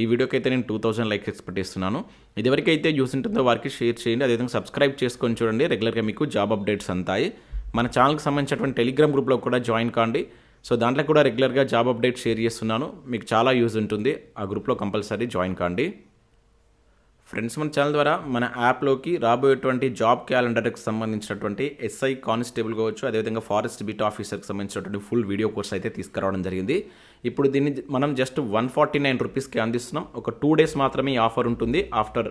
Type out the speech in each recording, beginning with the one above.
ఈ వీడియోకి అయితే నేను టూ థౌసండ్ లైక్స్ ఎక్స్పెక్ట్ చేస్తున్నాను. ఇదివరకైతే యూస్ ఉంటుందో వారికి షేర్ చేయండి అదేవిధంగా సబ్స్క్రైబ్ చేసుకొని చూడండి. రెగ్యులర్గా మీకు జాబ్ అప్డేట్స్ అంతాయి. మన ఛానల్కి సంబంధించినటువంటి టెలిగ్రామ్ గ్రూప్లో కూడా జాయిన్ కాండి. సో దాంట్లో కూడా రెగ్యులర్గా జాబ్ అప్డేట్ షేర్ చేస్తున్నాను. మీకు చాలా యూజ్ ఉంటుంది. ఆ గ్రూప్లో కంపల్సరీ జాయిన్ కాండి. ఫ్రెండ్స్ మన ఛానల్ ద్వారా మన యాప్లోకి రాబోయేటువంటి జాబ్ క్యాలెండర్కి సంబంధించినటువంటి ఎస్ఐ కానిస్టేబుల్ కావచ్చు అదేవిధంగా ఫారెస్ట్ బీట్ ఆఫీసర్కి సంబంధించినటువంటి ఫుల్ వీడియో కోర్స్ అయితే తీసుకురావడం జరిగింది. ఇప్పుడు దీన్ని మనం జస్ట్ వన్ ఫార్టీ నైన్ రూపీస్కి అందిస్తున్నాం. ఒక టూ డేస్ మాత్రమే ఈ ఆఫర్ ఉంటుంది. ఆఫ్టర్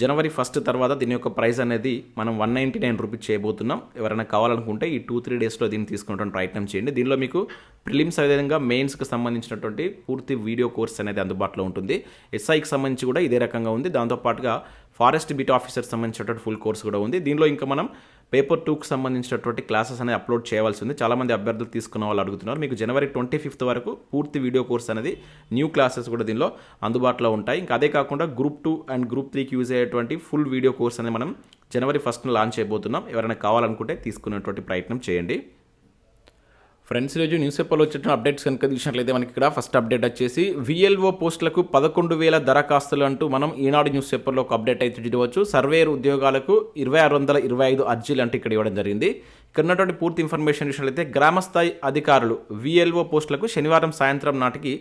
జనవరి ఫస్ట్ తర్వాత దీని యొక్క ప్రైస్ అనేది మనం వన్ నైంటీ నైన్ రూపీస్ చేయబోతున్నాం. ఎవరైనా కావాలనుకుంటే ఈ టూ త్రీ డేస్లో దీన్ని తీసుకునేటువంటి ప్రయత్నం చేయండి. దీనిలో మీకు ప్రిలిమ్స్ అదేవిధంగా మెయిన్స్కి సంబంధించినటువంటి పూర్తి వీడియో కోర్స్ అనేది అందుబాటులో ఉంటుంది. ఎస్ఐకి సంబంధించి కూడా ఇదే రకంగా ఉంది. దాంతోపాటుగా ఫారెస్ట్ బీట్ ఆఫీసర్ సంబంధించినటువంటి ఫుల్ కోర్స్ కూడా ఉంది. దీనిలో ఇంకా మనం పేపర్ టూకి సంబంధించినటువంటి క్లాసెస్ అనేది అప్లోడ్ చేయవలసి ఉంది. చాలామంది అభ్యర్థులు తీసుకున్న వాళ్ళు అడుగుతున్నారు. మీకు జనవరి ట్వంటీ ఫిఫ్త్ వరకు పూర్తి వీడియో కోర్స్ అనేది న్యూ క్లాసెస్ కూడా దీనిలో అందుబాటులో ఉంటాయి. ఇంకా అదే కాకుండా గ్రూప్ టూ అండ్ గ్రూప్ త్రీకి యూజ్ అయ్యేటువంటి ఫుల్ వీడియో కోర్స్ అనేది మనం జనవరి ఫస్ట్ లాంచ్ చేయబోతున్నాం. ఎవరైనా కావాలనుకుంటే తీసుకునేటువంటి ప్రయత్నం చేయండి. ఫ్రెండ్స్ ఈరోజు న్యూస్ పేపర్లో వచ్చిన అప్డేట్స్ కనుక చూసినట్లయితే మనకి ఇక్కడ ఫస్ట్ అప్డేట్ వచ్చేసి విఎల్ఓ పోస్టులకు పదకొండు వేల దరఖాస్తులు అంటూ మనం ఈనాడు న్యూస్ పేపర్లో ఒక అప్డేట్ అయితే చూడవచ్చు. సర్వేయర్ ఉద్యోగాలకు ఇరవై ఆరు వందల ఇరవై ఐదు అర్జీలు అంటూ ఇక్కడ ఇవ్వడం జరిగింది. ఇక్కడ ఉన్నటువంటి పూర్తి ఇన్ఫర్మేషన్ చూసినట్లయితే గ్రామస్థాయి అధికారులు విఎల్ఓ పోస్టులకు శనివారం సాయంత్రం నాటికి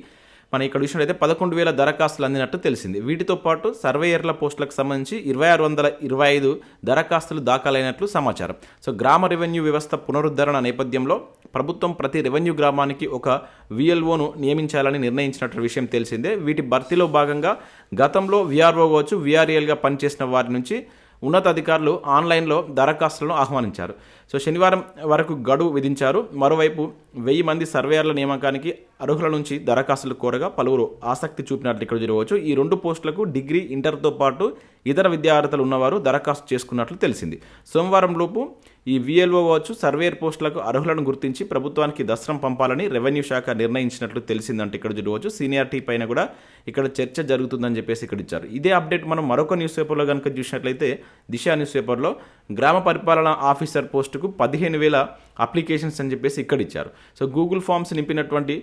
మన ఇక్కడ చూసినట్లయితే పదకొండు వేల దరఖాస్తులు అందినట్టు తెలిసింది. వీటితో పాటు సర్వేయర్ల పోస్టులకు సంబంధించి ఇరవై ఆరు వందల ఇరవై ఐదు దరఖాస్తులు దాఖలైనట్లు సమాచారం. సో గ్రామ రెవెన్యూ వ్యవస్థ పునరుద్ధరణ నేపథ్యంలో ప్రభుత్వం ప్రతి రెవెన్యూ గ్రామానికి ఒక విఎల్ఓను నియమించాలని నిర్ణయించినట్టు విషయం తెలిసిందే. వీటి భర్తీలో భాగంగా గతంలో విఆర్ఓ కావచ్చు విఆర్ఏలుగా పనిచేసిన వారి నుంచి ఉన్నతాధికారులు ఆన్లైన్లో దరఖాస్తులను ఆహ్వానించారు. సో శనివారం వరకు గడువు విధించారు. మరోవైపు వెయ్యి మంది సర్వేయర్ల నియామకానికి అర్హుల నుంచి దరఖాస్తులు కోరగా పలువురు ఆసక్తి చూపినట్లు ఇక్కడ జరగవచ్చు ఈ రెండు పోస్టులకు డిగ్రీ ఇంటర్తో పాటు ఇతర విద్యార్థులు ఉన్నవారు దరఖాస్తు చేసుకున్నట్లు తెలిసింది. సోమవారం లోపు ఈ విఎల్ఓ వచ్చు సర్వేయర్ పోస్టులకు అర్హులను గుర్తించి ప్రభుత్వానికి దస్త్రం పంపాలని రెవెన్యూ శాఖ నిర్ణయించినట్లు తెలిసిందంటే ఇక్కడ చూడవచ్చు. సీనియారిటీ పైన కూడా ఇక్కడ చర్చ జరుగుతుందని చెప్పేసి ఇక్కడ ఇచ్చారు. ఇదే అప్డేట్ మనం మరొక న్యూస్ పేపర్లో కనుక చూసినట్లయితే దిశ న్యూస్ పేపర్లో గ్రామ పరిపాలన ఆఫీసర్ పోస్టుకు పదిహేను వేల అప్లికేషన్స్ అని చెప్పేసి ఇక్కడ ఇచ్చారు. సో గూగుల్ ఫామ్స్ నింపినటువంటి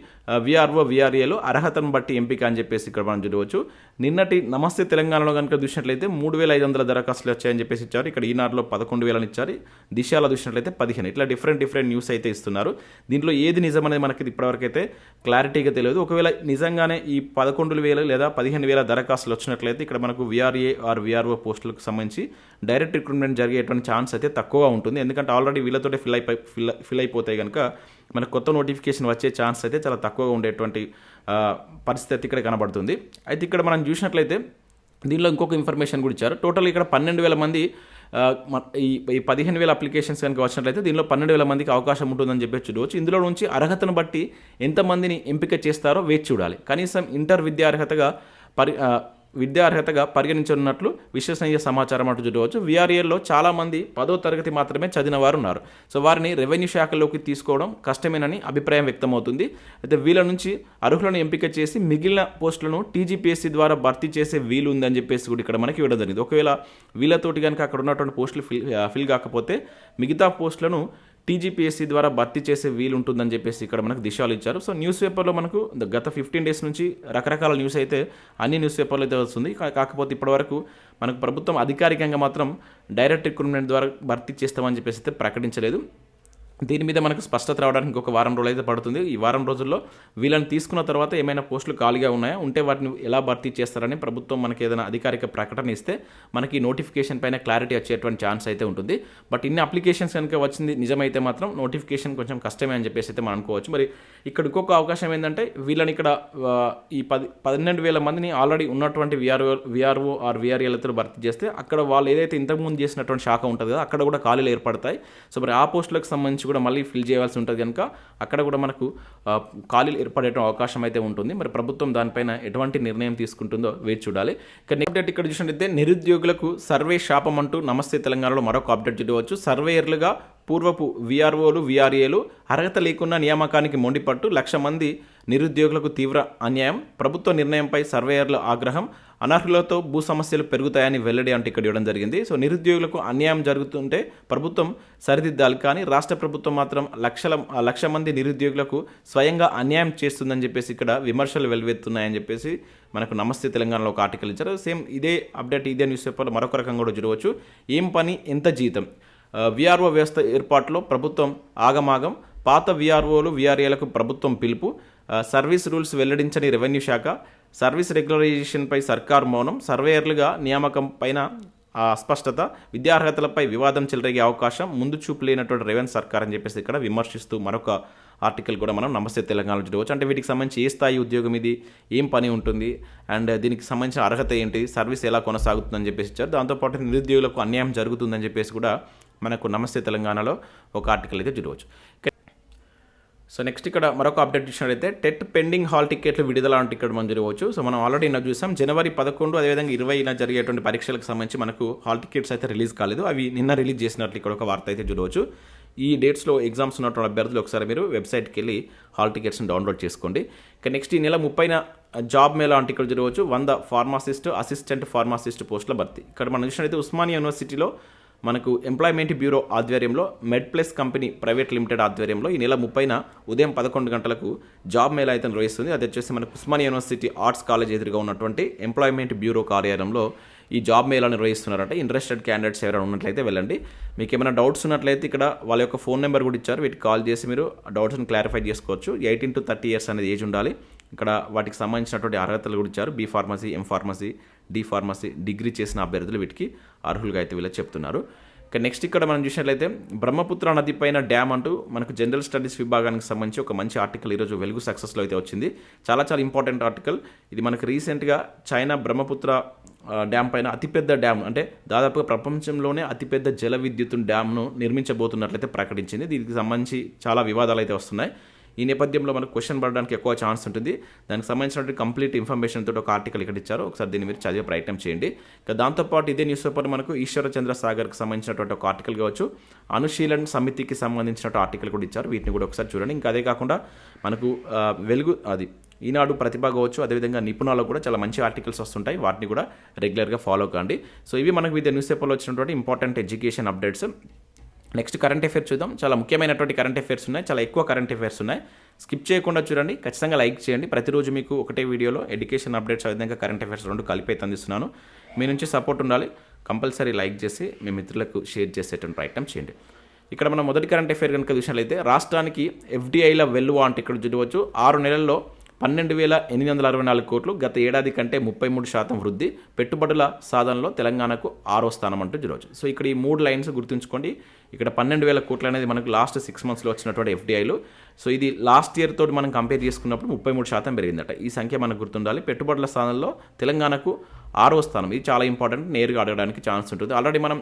విఆర్ఓ విఆర్ఏలు అర్హతను బట్టి ఎంపిక అని చెప్పేసి ఇక్కడ మనం చూడవచ్చు. నిన్నటి నమస్తే తెలంగాణలో కనుక చూసినట్లయితే మూడు వేల ఐదు వందల దరఖాస్తులు వచ్చాయని చెప్పేసి ఇచ్చారు. ఇక్కడ ఈనాడులో పదకొండు వేలని ఇచ్చారు. దిశాలో చూసినట్లయితే పదిహేను. ఇట్లా డిఫరెంట్ డిఫరెంట్ న్యూస్ అయితే ఇస్తున్నారు. దీంట్లో ఏది నిజం అనేది మనకి ఇప్పటివరకు అయితే క్లారిటీగా తెలియదు. ఒకవేళ నిజంగానే ఈ పదకొండు వేలు లేదా పదిహేను వేల దరఖాస్తులు వచ్చినట్లయితే ఇక్కడ మనకు విఆర్ఏ ఆర్ విఆర్ఓ పోస్టులకు సంబంధించి డైరెక్ట్ రిక్రూట్మెంట్ జరిగేటువంటి ఛాన్స్ అయితే తక్కువగా ఉంటుంది. ఎందుకంటే ఆల్రెడీ వీళ్ళతోటే ఫిల్ అయిపోయి ఫిల్ ఫిల్ అయిపోతాయి కనుక మనకు కొత్త నోటిఫికేషన్ వచ్చే ఛాన్స్ అయితే చాలా తక్కువగా ఉండేటువంటి పరిస్థితి ఇక్కడ కనబడుతుంది. అయితే ఇక్కడ మనం చూసినట్లయితే దీనిలో ఇంకొక ఇన్ఫర్మేషన్ కూడా ఇచ్చారు. టోటల్ ఇక్కడ పన్నెండు వేల మంది ఈ ఈ పదిహేను వేల అప్లికేషన్స్ కనుక వచ్చినట్లయితే దీనిలో పన్నెండు వేల మందికి అవకాశం ఉంటుందని చెప్పి చూడవచ్చు ఇందులో నుంచి అర్హతను బట్టి ఎంతమందిని ఎంపిక చేస్తారో వేచి చూడాలి. కనీసం ఇంటర్ విద్యార్హతగా పరి విద్యార్హతగా పరిగణించనున్నట్లు విశ్వసనీయ సమాచారం అంటూ చూడవచ్చు. విఆర్ఏల్లో చాలామంది పదో తరగతి మాత్రమే చదివిన వారు ఉన్నారు సో వారిని రెవెన్యూ శాఖలోకి తీసుకోవడం కష్టమేనని అభిప్రాయం వ్యక్తమవుతుంది. అయితే వీళ్ళ నుంచి అర్హులను ఎంపిక చేసి మిగిలిన పోస్టులను టీజీపీఎస్సీ ద్వారా భర్తీ చేసే వీలు ఉందని చెప్పేసి కూడా ఇక్కడ మనకి ఇవ్వడం జరిగింది ఒకవేళ వీళ్ళతోటి కనుక అక్కడ ఉన్నటువంటి పోస్టులు ఫిల్ ఫిల్ కాకపోతే మిగతా పోస్టులను టీజీపీఎస్సీ ద్వారా భర్తీ చేసే వీలు ఉంటుందని చెప్పేసి ఇక్కడ మనకు దిశాలు ఇచ్చారు. సో న్యూస్ పేపర్లో మనకు గత ఫిఫ్టీన్ డేస్ నుంచి రకరకాల న్యూస్ అయితే అన్ని న్యూస్ పేపర్లో అయితే వస్తుంది. కా- కాకపోతే ఇప్పటివరకు మనకు ప్రభుత్వం అధికారికంగా మాత్రం డైరెక్ట్ రిక్రూట్మెంట్ ద్వారా భర్తీ చేస్తామని చెప్పేసి అయితే ప్రకటించలేదు. దీని మీద మనకు స్పష్టత రావడానికి ఇంకొక వారం రోజులు అయితే పడుతుంది. ఈ వారం రోజుల్లో వీళ్ళని తీసుకున్న తర్వాత ఏమైనా పోస్టులు ఖాళీగా ఉన్నాయా? ఉంటే వాటిని ఎలా భర్తీ చేస్తారని ప్రభుత్వం మనకి ఏదైనా అధికారిక ప్రకటన ఇస్తే మనకి నోటిఫికేషన్ పైన క్లారిటీ వచ్చేటువంటి ఛాన్స్ అయితే ఉంటుంది. బట్ ఇన్ని అప్లికేషన్స్ కనుక వచ్చింది నిజమైతే మాత్రం నోటిఫికేషన్ కొంచెం కష్టమే అని చెప్పేసి అయితే మనం అనుకోవచ్చు. మరి ఇక్కడ ఇంకొక అవకాశం ఏంటంటే వీళ్ళని ఇక్కడ ఈ పది పన్నెండు వేల మందిని ఆల్రెడీ ఉన్నటువంటి విఆర్ఓ విఆర్ఓ ఆర్ విఆర్ఏలతో భర్తీ చేస్తే అక్కడ వాళ్ళు ఏదైతే ఇంతకుముందు చేసినటువంటి శాఖ ఉంటుంది కదా అక్కడ కూడా ఖాళీలు ఏర్పడతాయి. సో మరి ఆ పోస్టులకు సంబంధించి కూడా మళ్ళీ ఫిల్ చేయాల్సి ఉంటుంది కనుక అక్కడ కూడా మనకు ఖాళీలు ఏర్పడే అవకాశం అయితే ఉంటుంది. మరి ప్రభుత్వం దానిపైన ఎటువంటి నిర్ణయం తీసుకుంటుందో వేచి చూడాలి. ఇక నెక్స్ట్ అప్డేట్ ఇక్కడ చూసినట్టయితే నిరుద్యోగులకు సర్వే శాపం అంటూ నమస్తే తెలంగాణలో మరొక అప్డేట్ చూడవచ్చు. సర్వేయర్లుగా పూర్వపు విఆర్ఓలు విఆర్ఏలు అర్హత లేకున్న నియామకానికి మొండిపట్టు లక్ష మంది నిరుద్యోగులకు తీవ్ర అన్యాయం. ప్రభుత్వ నిర్ణయంపై సర్వేయర్ల ఆగ్రహం. అనర్హులతో భూ సమస్యలు పెరుగుతాయని వెల్లడి అంటే ఇక్కడ ఇవ్వడం జరిగింది. సో నిరుద్యోగులకు అన్యాయం జరుగుతుంటే ప్రభుత్వం సరిదిద్దాలి. కానీ రాష్ట్ర ప్రభుత్వం మాత్రం లక్షల లక్ష మంది నిరుద్యోగులకు స్వయంగా అన్యాయం చేస్తుందని చెప్పేసి ఇక్కడ విమర్శలు వెల్లువెత్తున్నాయని చెప్పేసి మనకు నమస్తే తెలంగాణలో ఒక ఆర్టికల్ ఇచ్చారు. సేమ్ ఇదే అప్డేట్ ఇదే న్యూస్ పేపర్లో మరొక రకంగా కూడా చూడవచ్చు. ఏం పని ఎంత జీతం? విఆర్ఓ వ్యవస్థ ఏర్పాటులో ప్రభుత్వం ఆగమాగం. పాత విఆర్ఓలు విఆర్ఏలకు ప్రభుత్వం పిలుపు. సర్వీస్ రూల్స్ వెల్లడించని రెవెన్యూ శాఖ. సర్వీస్ రెగ్యులరైజేషన్పై సర్కార్ మౌనం సర్వేయర్లుగా నియామకం పైన ఆ, అస్పష్టత విద్యార్హతలపై వివాదం చెలరేగే అవకాశం ముందు చూపు లేనటువంటి రేవంత్ సర్కార్ అని చెప్పేసి ఇక్కడ విమర్శిస్తూ మరొక ఆర్టికల్ కూడా మనం నమస్తే తెలంగాణలో చూడవచ్చు. అంటే వీటికి సంబంధించి ఏ స్థాయి ఉద్యోగం ఇది ఏం పని ఉంటుంది అండ్ దీనికి సంబంధించిన అర్హత ఏంటి సర్వీస్ ఎలా కొనసాగుతుందని చెప్పేసి ఇచ్చారు. దాంతోపాటు నిరుద్యోగులకు అన్యాయం జరుగుతుందని చెప్పేసి కూడా మనకు నమస్తే తెలంగాణలో ఒక ఆర్టికల్ అయితే చూడవచ్చు. సో నెక్స్ట్ ఇక్కడ మరొక అప్డేట్ ఇచ్చినట్లయితే టెట్ పెండింగ్ హాల్ టికెట్లు విడుదల అంటే ఇక్కడ మనం జరగవచ్చు సో మనం ఆల్రెడీ నిన్న చూసాం జనవరి పదకొండు అదేవిధంగా ఇరవైన జరిగేటువంటి పరీక్షలకు సంబంధించి మనకు హాల్ టికెట్స్ అయితే రిలీజ్ కాలేదు. అవి నిన్న రిలీజ్ చేసినట్లు ఇక్కడ ఒక వార్త అయితే చూడవచ్చు. ఈ డేట్స్లో ఎగ్జామ్స్ ఉన్నటువంటి అభ్యర్థులు ఒకసారి మీరు వెబ్సైట్కి వెళ్ళి హాల్ టికెట్స్ని డౌన్లోడ్ చేసుకోండి. ఇక నెక్స్ట్ ఈ నెల ముప్పైన జాబ్ మేళ అంటే ఇక్కడ చూడవచ్చు. వంద ఫార్మాసిస్ట్ అసిస్టెంట్ ఫార్మాసిస్ట్ పోస్టుల భర్తీ. ఇక్కడ మనం చూసినట్లయితే ఉస్మానియా యూనివర్సిటీలో మనకు ఎంప్లాయ్మెంట్ బ్యూరో ఆధ్వర్యంలో Med Plus company private limited ఆధ్వర్యంలో ఈ నెల ముప్పైన ఉదయం పదకొండు గంటలకు జాబ్ మేళా అయితే నిర్వహిస్తుంది. అది వచ్చేసి మనకు ఉస్మాన్ యూనివర్సిటీ ఆర్ట్స్ కాలేజ్ ఎదురుగా ఉన్నటువంటి ఎంప్లాయ్మెంట్ బ్యూరో కార్యాలయంలో ఈ జాబ్ మేళా నిర్వహిస్తున్నారంటే. ఇంట్రెస్టెడ్ క్యాండిడేట్స్ ఎవరైనా ఉన్నట్లయితే వెళ్ళండి. మీకు ఏమైనా డౌట్స్ ఉన్నట్లయితే ఇక్కడ వాళ్ళ యొక్క ఫోన్ నెంబర్ కూడా ఇచ్చారు. వీటికి కాల్ చేసి మీరు డౌట్స్ని క్లారిఫై చేసుకోవచ్చు. ఎయిటీన్ టు థర్టీ ఇయర్స్ అనేది ఏజ్ ఉండాలి. ఇక్కడ వాటికి సంబంధించినటువంటి అర్హతలు కూడా ఇచ్చారు. B pharmacy M pharmacy D pharmacy degree చేసిన అభ్యర్థులు వీటికి అర్హులుగా అయితే వీళ్ళు చెప్తున్నారు. ఇక నెక్స్ట్ ఇక్కడ మనం చూసినట్లయితే బ్రహ్మపుత్ర నది పైన డ్యామ్ అంటూ మనకు జనరల్ స్టడీస్ విభాగానికి సంబంధించి ఒక మంచి ఆర్టికల్ ఈరోజు వెలుగు సక్సెస్లో అయితే వచ్చింది. చాలా చాలా ఇంపార్టెంట్ ఆర్టికల్. ఇది మనకు రీసెంట్గా చైనా బ్రహ్మపుత్ర డ్యామ్ పైన అతిపెద్ద డ్యామ్ అంటే దాదాపుగా ప్రపంచంలోనే అతిపెద్ద జల విద్యుత్ డ్యామ్ను నిర్మించబోతున్నట్లయితే ప్రకటించింది. దీనికి సంబంధించి చాలా వివాదాలు అయితే వస్తున్నాయి. ఈ నేపథ్యంలో మనకు క్వశ్చన్ పడడానికి ఎక్కువ ఛాన్స్ ఉంటుంది. దానికి సంబంధించినటువంటి కంప్లీట్ ఇన్ఫర్మేషన్ తోటి ఒక ఆర్టికల్ ఇక్కడ ఇచ్చారు. ఒకసారి దీన్ని మీరు చదివే ప్రయత్నం చేయండి. ఇక దాంతోపాటు ఇదే న్యూస్ పేపర్ మనకు ఈశ్వరచంద్ర సాగర్కి సంబంధించినటువంటి ఒక ఆర్టికల్ కావచ్చు. అనుశీలన సమితికి సంబంధించినటువంటి ఆర్టికల్ కూడా ఇచ్చారు. వీటిని కూడా ఒకసారి చూడండి. ఇంకా అదే కాకుండా మనకు వెలుగు అది ఈనాడు ప్రతిభ కావచ్చు అదేవిధంగా నిపుణాలు కూడా చాలా మంచి ఆర్టికల్స్ వస్తుంటాయి. వాటిని కూడా రెగ్యులర్గా ఫాలో కండి. సో ఇవి మనకు వివిధ న్యూస్ పేపర్లో వచ్చినటువంటి important education updates. Next current affairs చూద్దాం. చాలా ముఖ్యమైనటువంటి కరెంట్ అఫైర్స్ ఉన్నాయి. చాలా ఎక్కువ కరెంట్ అఫేర్స్ ఉన్నాయి. స్కిప్ చేయకుండా చూడండి. ఖచ్చితంగా లైక్ చేయండి. ప్రతిరోజు మీకు ఒకటే వీడియోలో ఎడ్యుకేషన్ అప్డేట్స్ విధంగా కరెంట్ అఫేర్స్ రెండు కలిపి అందిస్తున్నాను. మీ నుంచి సపోర్ట్ ఉండాలి. కంపల్సరీ లైక్ చేసి మీ మిత్రులకు షేర్ చేసేటువంటి ప్రయత్నం చేయండి. ఇక్కడ మనం మొదటి కరెంట్ అఫైర్ కనుక చూసినట్లయితే రాష్ట్రానికి ఎఫ్డీఐల వెల్లువ అంటే ఇక్కడ చూడవచ్చు. ఆరు నెలల్లో పన్నెండు వేల ఎనిమిది వందల అరవై నాలుగు కోట్లు గత ఏడాది కంటే ముప్పై మూడు శాతం వృద్ధి. పెట్టుబడుల సాధనలో తెలంగాణకు ఆరో స్థానం అంటూ ఈరోజు సో ఇక్కడ ఈ మూడు లైన్స్ గుర్తుంచుకోండి. ఇక్కడ పన్నెండు వేల కోట్లు అనేది మనకు లాస్ట్ సిక్స్ మంత్స్లో వచ్చినటువంటి ఎఫ్డీఐలు. సో ఇది లాస్ట్ ఇయర్ తోటి మనం కంపేర్ చేసుకున్నప్పుడు ముప్పై మూడు శాతం పెరిగిందట. ఈ సంఖ్య మనకు గుర్తుండాలి. పెట్టుబడుల స్థానంలో తెలంగాణకు ఆరో స్థానం. ఇది చాలా ఇంపార్టెంట్ నేరుగా అడగడానికి ఛాన్స్ ఉంటుంది. ఆల్రెడీ మనం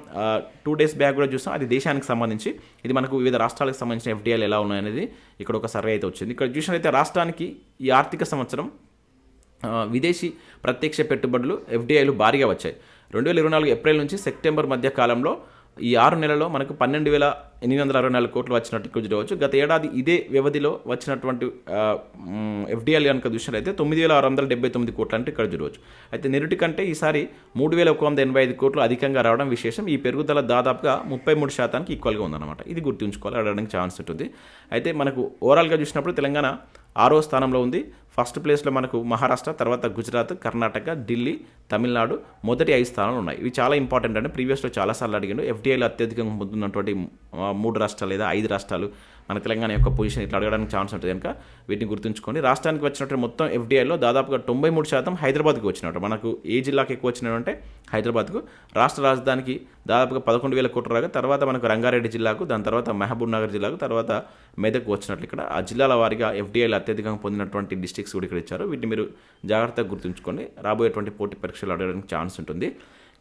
టూ డేస్ బ్యాక్ కూడా చూసాం. అది దేశానికి సంబంధించి ఇది మనకు వివిధ రాష్ట్రాలకు సంబంధించిన ఎఫ్డీఐలు ఎలా ఉన్నాయనేది ఇక్కడ ఒక సర్వే అయితే వచ్చింది. ఇక్కడ చూసినట్లయితే రాష్ట్రానికి ఈ ఆర్థిక సంవత్సరం విదేశీ ప్రత్యక్ష పెట్టుబడులు ఎఫ్డీఐలు భారీగా వచ్చాయి. రెండు వేల ఇరవై నాలుగు ఏప్రిల్ నుంచి సెప్టెంబర్ మధ్య కాలంలో ఈ ఆరు నెలలో మనకు పన్నెండు వేల ఎనిమిది వందల అరవై నాలుగు కోట్లు వచ్చినట్టు ఇక్కడ చూడవచ్చు గత ఏడాది ఇదే వ్యవధిలో వచ్చినటువంటి ఎఫ్డిఎల్ కనుక చూసినట్లయితే తొమ్మిది వేల ఆరు వందల డెబ్బై తొమ్మిది కోట్లు అంటే ఇక్కడ చూడవచ్చు. అయితే నిరుటి కంటే ఈసారి మూడు వేల ఒక వంద ఎనభై ఐదు కోట్లు అధికంగా రావడం విశేషం. ఈ పెరుగుదల దాదాపుగా ముప్పై మూడు శాతానికి ఈక్వల్గా ఉందన్నమాట. ఇది గుర్తుంచుకోవాలి అడగడానికి ఛాన్స్ ఉంటుంది. అయితే మనకు ఓవరాల్గా చూసినప్పుడు తెలంగాణ ఆరో స్థానంలో ఉంది. ఫస్ట్ ప్లేస్లో మనకు మహారాష్ట్ర తర్వాత గుజరాత్ కర్ణాటక ఢిల్లీ తమిళనాడు మొదటి ఐదు స్థానాలు ఉన్నాయి. ఇవి చాలా ఇంపార్టెంట్ అండి. ప్రీవియస్లో చాలాసార్లు అడిగాడు ఎఫ్డీఐలో అత్యధికంగా పొందుతున్నటువంటి మూడు రాష్ట్రాలు లేదా ఐదు రాష్ట్రాలు మన తెలంగాణ యొక్క పొజిషన్ ఇట్లా అడగడానికి ఛాన్స్ ఉంటుంది. కనుక వీటిని గుర్తుంచుకోండి. రాష్ట్రానికి వచ్చినట్టు మొత్తం ఎఫ్డీఐలో దాదాపుగా తొంభై మూడు శాతం హైదరాబాద్కి వచ్చినట్టు. మనకు ఏ జిల్లాకి ఎక్కువ వచ్చినట్టు హైదరాబాద్కు. రాష్ట్ర రాజధానికి దాదాపుగా పదకొండు వేల కోట్ల రాగా తర్వాత మనకు రంగారెడ్డి జిల్లాకు దాని తర్వాత మహబూబ్ నగర్ జిల్లాకు తర్వాత మెదక్ వచ్చినట్లు ఇక్కడ. ఆ జిల్లాల వారీగా ఎఫ్డీఐలు అత్యధికంగా పొందినటువంటి డిస్ట్రిక్ట్స్ కూడా ఇక్కడ ఇచ్చారు. వీటిని మీరు జాగ్రత్తగా గుర్తుంచుకోండి. రాబోయేటువంటి పోటీ పరీక్షలు అడగడానికి ఛాన్స్ ఉంటుంది.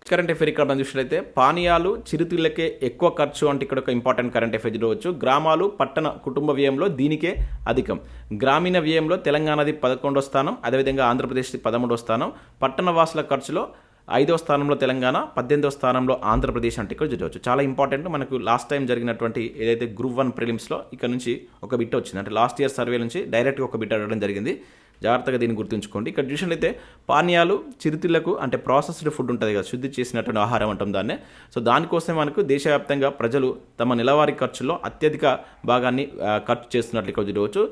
కరెంట్ అఫేర్ ఇక్కడ మనం చూసినట్లయితే పానీయాలు చిరుతిళ్ళకే ఎక్కువ ఖర్చు అంటే ఇక్కడ ఒక ఇంపార్టెంట్ కరెంట్ అఫేర్ చూడవచ్చు. గ్రామాలు పట్టణ కుటుంబ వ్యయంలో దీనికే అధికం. గ్రామీణ వ్యయంలో తెలంగాణది పదకొండో స్థానం అదేవిధంగా ఆంధ్రప్రదేశ్ది పదమూడో స్థానం. పట్టణ వాసుల ఖర్చులో ఐదో స్థానంలో తెలంగాణ పద్దెనిమిదో స్థానంలో ఆంధ్రప్రదేశ్ అంటే ఇక్కడ చూడవచ్చు. చాలా ఇంపార్టెంట్ మనకు లాస్ట్ టైం జరిగినటువంటి ఏదైతే గ్రూప్ వన్ ప్రిలిమ్స్లో ఇక్కడ నుంచి ఒక బిట్ వచ్చింది. అంటే లాస్ట్ ఇయర్ సర్వే నుంచి డైరెక్ట్గా ఒక బిట్ అడగడం జరిగింది. జాగ్రత్తగా దీన్ని గుర్తుంచుకోండి. ఇక్కడ చూసినట్లయితే పానీయాలు చిరుతిళ్ళకు అంటే ప్రాసెస్డ్ ఫుడ్ ఉంటుంది కదా శుద్ధి చేసినటువంటి ఆహారం అంటాం దాన్నే. సో దానికోసం మనకు దేశవ్యాప్తంగా ప్రజలు తమ నెలవారీ ఖర్చులో అత్యధిక భాగాన్ని ఖర్చు చేస్తున్నట్లు ఇక్కడ చూడవచ్చు.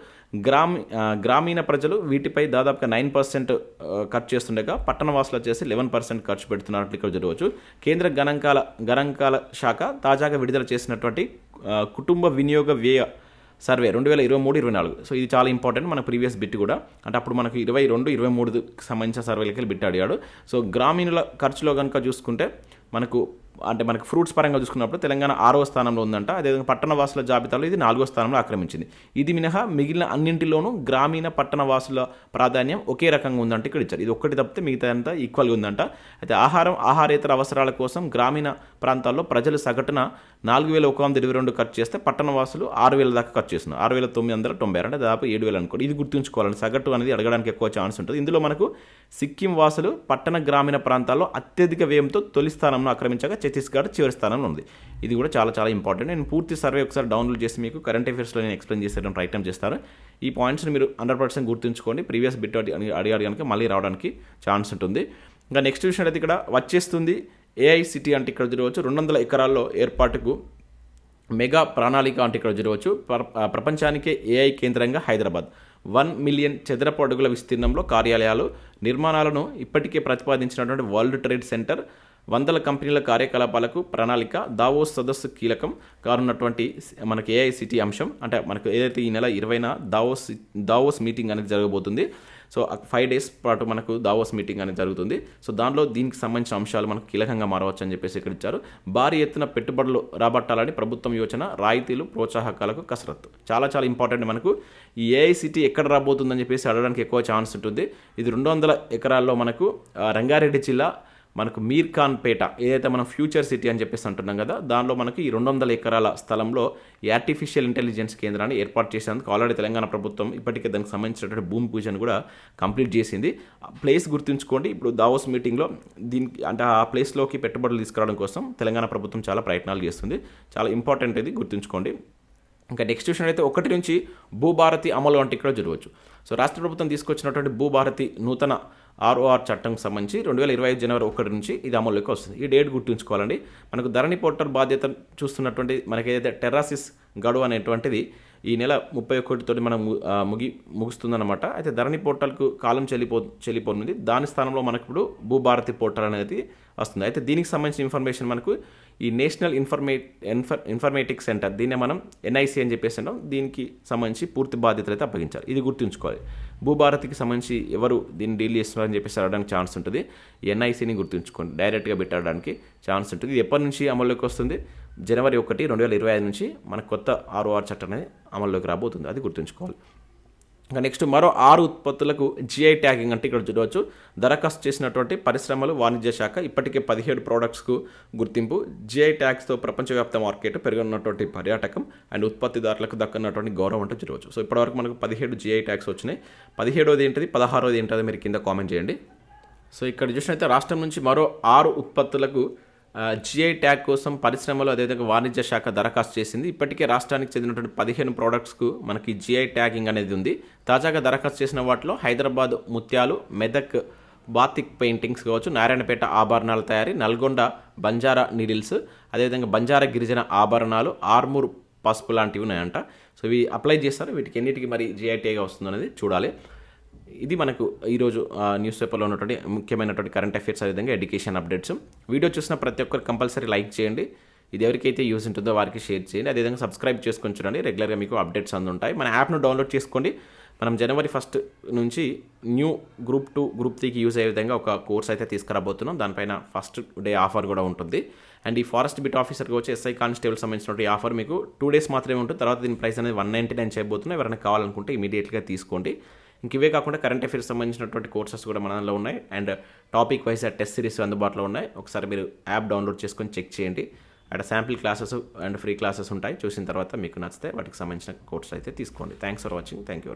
గ్రామీ గ్రామీణ ప్రజలు వీటిపై దాదాపుగా నైన్ పర్సెంట్ ఖర్చు చేస్తుండగా పట్టణ వాసులు వచ్చేసి లెవెన్ పర్సెంట్ ఖర్చు పెడుతున్నట్లు ఇక్కడ చూడవచ్చు. కేంద్ర గణాంకాల గణాంకాల శాఖ తాజాగా విడుదల చేసినటువంటి కుటుంబ వినియోగ వ్యయ సర్వే రెండు వేల ఇరవై మూడు ఇరవై నాలుగు. సో ఇది చాలా ఇంపార్టెంట్ మన ప్రీవియస్ బిట్ కూడా. అంటే అప్పుడు మనకు ఇరవై రెండు ఇరవై మూడుకి సంబంధించిన సర్వేలకి బిట్ అడిగాడు. సో గ్రామీణుల ఖర్చులో కనుక చూసుకుంటే మనకు అంటే మనకు ఫ్రూట్స్ పరంగా చూసుకున్నప్పుడు తెలంగాణ ఆరో స్థానంలో ఉందంట. అదేవిధంగా పట్టణ వాసుల జాబితాలో ఇది నాలుగో స్థానంలో ఆక్రమించింది. ఇది మినహా మిగిలిన అన్నింటిలోనూ గ్రామీణ పట్టణ వాసుల ప్రాధాన్యం ఒకే రకంగా ఉందంటే ఇక్కడ ఇచ్చారు. ఇది ఒక్కటి తప్పితే మిగతా అంతా ఈక్వల్గా ఉందంట. అయితే ఆహారం ఆహారేతర అవసరాల కోసం గ్రామీణ ప్రాంతాల్లో ప్రజలు సగటున నాలుగు వేల ఒక వంద ఇరవై రెండు ఖర్చు చేస్తే పట్టణ వాసులు ఆరు వేల దాకా ఖర్చు చేస్తున్నారు. ఆరు వేల తొమ్మిది వందల తొంభై ఆరు అంటే దాదాపు ఏడు వేలు అనుకోండి. ఇది గుర్తుంచుకోవాలండి. సగటు అనేది అడగడానికి ఎక్కువ ఛాన్స్ ఉంటుంది. ఇందులో మనకు సిక్కిం వాసులు పట్టణ గ్రామీణ ప్రాంతాల్లో అత్యధిక వ్యయంతో తొలి స్థానంలో ఆక్రమించగా ఛత్తీస్గఢ్ చివరి స్థానంలో ఉంది. ఇది కూడా చాలా చాలా ఇంపార్టెంట్. నేను పూర్తి సర్వే ఒకసారి డౌన్లోడ్ చేసి మీకు కరెంట్ అఫేర్స్లో నేను ఎక్స్ప్లెయిన్ చేసేయడం ప్రయత్నం చేస్తాను. ఈ పాయింట్స్ని మీరు హండ్రెడ్ పర్సెంట్ గుర్తుంచుకోండి. ప్రీవియస్ బిట్ అడిగి అడిగాడు కనుక మళ్ళీ రావడానికి ఛాన్స్ ఉంటుంది. ఇంకా నెక్స్ట్ చూసినట్టయితే ఇక్కడ వచ్చేస్తుంది. ఏఐసిటీ అంటే ఇక్కడ చూడవచ్చు రెండు వందల ఎకరాల్లో ఏర్పాటుకు మెగా ప్రణాళిక అంటే ఇక్కడ చూడవచ్చు ప్ర- ప్రపంచానికే ఏఐ కేంద్రంగా హైదరాబాద్. వన్ మిలియన్ చదరపు అడుగుల విస్తీర్ణంలో కార్యాలయాలు నిర్మాణాలను ఇప్పటికే ప్రతిపాదించినటువంటి వరల్డ్ ట్రేడ్ సెంటర్ వందల కంపెనీల కార్యకలాపాలకు ప్రణాళిక దావోస్ సదస్సు కీలకం కానున్నటువంటి మనకి ఏఐసిటీ అంశం. అంటే మనకు ఏదైతే ఈ నెల ఇరవైన దావోస్ దావోస్ మీటింగ్ అనేది జరగబోతుంది. సో ఫైవ్ డేస్ పాటు మనకు దావోస్ మీటింగ్ అనేది జరుగుతుంది. సో దానిలో దీనికి సంబంధించిన అంశాలు మనకు కీలకంగా మారవచ్చు అని చెప్పేసి ఇక్కడ ఇచ్చారు. భారీ ఎత్తున పెట్టుబడులు రాబట్టాలని ప్రభుత్వం యోచన రాయితీలు ప్రోత్సాహకాలకు కసరత్తు. చాలా చాలా ఇంపార్టెంట్ మనకు. ఈ ఏఐసిటీ ఎక్కడ రాబోతుందని చెప్పేసి అడగడానికి ఎక్కువ ఛాన్స్ ఉంటుంది. ఇది రెండు వందల ఎకరాల్లో మనకు రంగారెడ్డి జిల్లా మనకు మీర్ ఖాన్ పేట ఏదైతే మనం ఫ్యూచర్ సిటీ అని చెప్పేసి అంటున్నాం కదా దానిలో మనకి ఈ రెండు వందల ఎకరాల స్థలంలో ఆర్టిఫిషియల్ ఇంటెలిజెన్స్ కేంద్రాన్ని ఏర్పాటు చేసేందుకు ఆల్రెడీ తెలంగాణ ప్రభుత్వం ఇప్పటికే దానికి సంబంధించినటువంటి భూమి పూజను కూడా కంప్లీట్ చేసింది. ఆ ప్లేస్ గుర్తుంచుకోండి ఇప్పుడు దావోస్ మీటింగ్లో దీనికి అంటే ఆ ప్లేస్లోకి పెట్టుబడులు తీసుకురావడం కోసం తెలంగాణ ప్రభుత్వం చాలా ప్రయత్నాలు చేస్తుంది. చాలా ఇంపార్టెంట్ ఇది గుర్తుంచుకోండి. ఇంకా నెక్స్ట్ విషయం అయితే ఒకటి నుంచి భూభారతి అమలు అంటే ఇక్కడ జరగవచ్చు. సో రాష్ట్ర ప్రభుత్వం తీసుకొచ్చినటువంటి భూభారతి నూతన ఆర్ఓఆర్ చట్టంకి సంబంధించి రెండు వేల ఇరవై ఐదు జనవరి ఒకటి నుంచి ఇది అమల్లోకి వస్తుంది. ఈ డేట్ గుర్తుంచుకోవాలండి. మనకు ధరణి పోర్టల్ బాధ్యత చూస్తున్నటువంటి మనకి ఏదైతే టెర్రాసిస్ గడువు అనేటువంటిది ఈ నెల ముప్పై ఒకటితోటి మనం ముగి ముగుస్తుందన్నమాట. అయితే ధరణి పోర్టల్కు కాలం చెల్లిపో చెల్లిపోనుంది. దాని స్థానంలో మనకు ఇప్పుడు భూభారతి పోర్టల్ అనేది వస్తుంది. అయితే దీనికి సంబంధించిన ఇన్ఫర్మేషన్ మనకు ఈ నేషనల్ ఇన్ఫర్మే ఇన్ఫర్ ఇన్ఫర్మేటిక్ సెంటర్ దీన్నే మనం ఎన్ఐసి అని చెప్పేసి అంటాం. దీనికి సంబంధించి పూర్తి బాధ్యతలు అయితే అప్పగించాలి ఇది గుర్తుంచుకోవాలి. భూభారతికి సంబంధించి ఎవరు దీన్ని డీల్ చేస్తున్నారని చెప్పేసి అడగడానికి ఛాన్స్ ఉంటుంది. ఎన్ఐసిని గుర్తుంచుకోండి. డైరెక్ట్గా పెట్టడానికి ఛాన్స్ ఉంటుంది. ఇది ఎప్పటి నుంచి అమల్లోకి వస్తుంది? జనవరి ఒకటి రెండు వేల ఇరవై ఐదు నుంచి మన కొత్త ఆర్ఓఆర్ చట్టం అనేది అమల్లోకి రాబోతుంది. అది గుర్తుంచుకోవాలి. నెక్స్ట్ మరో ఆరు ఉత్పత్తులకు జిఐ ట్యాగింగ్ అంటే ఇక్కడ చూడవచ్చు. దరఖాస్తు చేసినటువంటి పరిశ్రమలు వాణిజ్య శాఖ ఇప్పటికే పదిహేడు ప్రోడక్ట్స్కు గుర్తింపు. జిఐ ట్యాగ్స్తో ప్రపంచవ్యాప్త మార్కెట్ పెరుగున్నటువంటి పర్యాటకం అండ్ ఉత్పత్తిదారులకు దక్కనటువంటి గౌరవం అంటే చూడవచ్చు. సో ఇప్పటివరకు మనకు పదిహేడు జిఐ ట్యాగ్స్ వచ్చినాయి. పదిహేడోది ఏంటిది? పదహారోది ఏంటది మీరు కింద కామెంట్ చేయండి. సో ఇక్కడ చూసినైతే రాష్ట్రం నుంచి మరో ఆరు ఉత్పత్తులకు జిఐ ట్యాగ్ కోసం పరిశ్రమలు అదేవిధంగా వాణిజ్య శాఖ దరఖాస్తు చేసింది. ఇప్పటికే రాష్ట్రానికి చెందినటువంటి పదిహేను ప్రోడక్ట్స్కు మనకి జిఐ ట్యాగింగ్ అనేది ఉంది. తాజాగా దరఖాస్తు చేసిన వాటిలో హైదరాబాద్ ముత్యాలు మెదక్ బాతిక్ పెయింటింగ్స్ కావచ్చు నారాయణపేట ఆభరణాల తయారీ నల్గొండ బంజారా నీడిల్స్ అదేవిధంగా బంజారా గిరిజన ఆభరణాలు ఆర్మూర్ పసుపు లాంటివి ఉన్నాయంట. సో ఇవి అప్లై చేస్తారు. వీటికి ఎన్నిటికి మరి జిఐటీగా వస్తుందనేది చూడాలి. ఇది మనకు ఈరోజు న్యూస్ పేపర్లో ఉన్నటువంటి ముఖ్యమైనటువంటి కరెంట్ అఫైర్స్ అదేవిధంగా ఎడ్యుకేషన్ అప్డేట్స్ వీడియో చూసిన ప్రతి ఒక్కరు కంపల్సరీ లైక్ చేయండి. ఇది ఎవరికైతే యూస్ ఉంటుందో వారికి షేర్ చేయండి. అదేవిధంగా సబ్స్క్రైబ్ చేసుకొని చూడండి. రెగ్యులర్గా మీకు అప్డేట్స్ అందుంటాయి. మన యాప్ను డౌన్లోడ్ చేసుకోండి. మనం జనవరి ఫస్ట్ నుంచి న్యూ గ్రూప్ టూ గ్రూప్ త్రీకి యూజ్ అయ్యే విధంగా ఒక కోర్స్ అయితే తీసుకురాబోతున్నాం. దానిపైన ఫస్ట్ డే ఆఫర్ కూడా ఉంటుంది. అండ్ ఈ ఫారెస్ట్ బిట్ ఆఫీసర్కి వచ్చి ఎస్ఐ కానిస్టేబుల్ సంబంధించినటువంటి ఆఫర్ మీకు టూ డేస్ మాత్రమే ఉంటుంది. తర్వాత దీని ప్రైస్ అనేది వన్ నైంటీ నైన్ చేయబోతున్నాం. ఎవరైనా కావాలనుకుంటే ఇమీడియట్గా తీసుకోండి. ఇంక ఇవే కాకుండా కరెంట్ అఫైర్స్ సంబంధించినటువంటి కోర్సెస్ కూడా మనలో ఉన్నాయి. And topic wise test series అందుబాటులో ఉన్నాయి. ఒకసారి మీరు యాప్ డౌన్లోడ్ చేసుకొని చెక్ చేయండి. అక్కడ sample classes and free classes ఉంటాయి. చూసిన తర్వాత మీకు నచ్చితే వాటికి సంబంధించిన కోర్స్ అయితే తీసుకోండి. Thanks for watching thank you